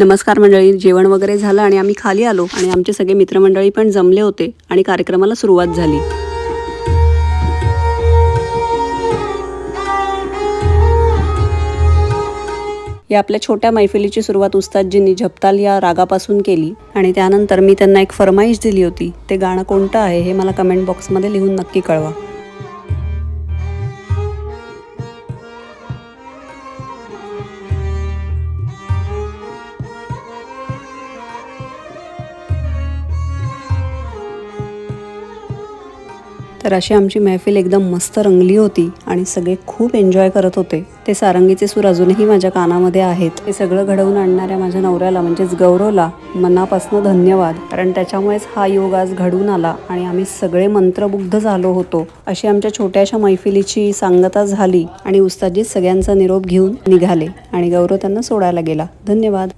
नमस्कार मंडळी जेवण वगैरे झालं आणि आम्ही खाली आलो आणि आमचे सगळे मित्रमंडळी पण जमले होते आणि कार्यक्रमाला सुरुवात झाली. या आपल्या छोट्या मैफिलीची सुरुवात उस्तादजींनी झपताल या रागापासून केली आणि त्यानंतर मी त्यांना एक फरमाईश दिली होती ते गाणं कोणतं आहे हे मला कमेंट बॉक्समध्ये लिहून नक्की कळवा. तर अशी आमची महफिल एकदम मस्त रंगली होती आणि सगळे खूप एन्जॉय करत होते. ते सारंगीचे सूर अजूनही माझ्या कानामध्ये आहेत. हे सगळं घडवून आणणाऱ्या माझ्या नवऱ्याला म्हणजेच गौरवला मनापासून धन्यवाद. कारण त्याच्यामुळेच हा योग आज घडून आला आणि आम्ही सगळे मंत्रमुग्ध झालो होतो. अशी आमच्या छोट्याशा मैफिलीची सांगता झाली आणि उस्तादजी सगळ्यांचा निरोप घेऊन निघाले आणि गौरव त्यांना सोडायला गेला. धन्यवाद.